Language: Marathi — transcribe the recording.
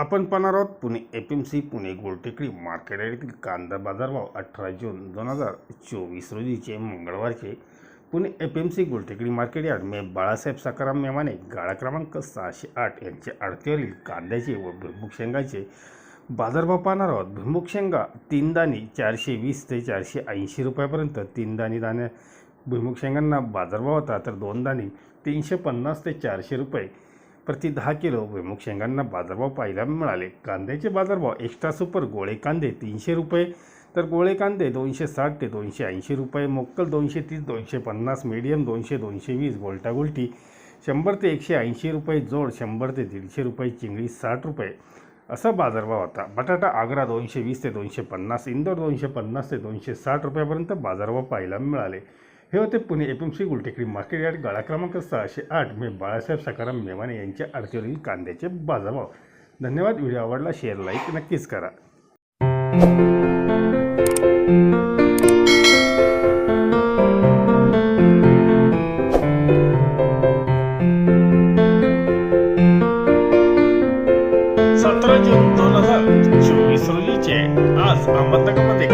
आपण पाहणार आहोत Pune F M C Pune Gultekdi market यार्डातील कांदा बाजारभाव अठरा जून दोन हजार चोवीस रोजीचे मंगळवारचे. Pune F M C Gultekdi market yard मे बाळासाहेब सकाराम मेमाने गाळा क्रमांक सहाशे आठ यांचे आडतीवरील कांद्याचे व भुईमुग शेंगाचे बाजारभाव पाहणार आहोत. भुईमुग शेंगा तीन दाणी चारशे वीस ते चारशे ऐंशी रुपयापर्यंत तीन दाणी दाण्या भुईमुग शेंगांना बाजारभाव होता तर दोन दाणी तीनशे पन्नास ते चारशे रुपये. प्रति दहा किलो विमुख शेंगांना बाजारभाव पाहायला मिळाले. कांद्याचे बाजारभाव एक्स्ट्रा सुपर गोळे कांदे तीनशे रुपये तर गोळे कांदे दोनशे साठ ते दोनशे ऐंशी रुपये मोक्कल दोनशे तीस दोनशे पन्नास मीडियम दोनशे दोनशे वीस गोलटागोलटी शंभर ते एकशे ऐंशी रुपये जोड शंभर ते दीडशे रुपये चिंगळी साठ रुपये. असा बाजारभाव होता. बटाटा आग्रा दोनशे वीस ते दोनशे पन्नास इंदोर दोनशे पन्नास ते दोनशे साठ रुपयापर्यंत बाजारभाव पाहायला मिळाले. हे होते Pune F M C Gultekdi market yard गाळा क्रमांक सहाशे आठ मे बाळासाहेब सकाराम मेवाने यांच्या अडचणीतील कांद्याचे बाजारभाव. धन्यवाद व्हिडिओ आवडला शेअर लाईक नक्कीच करा. सतरा जून दोन हजार चोवीस रोजीचे आज अहमदनगरमध्ये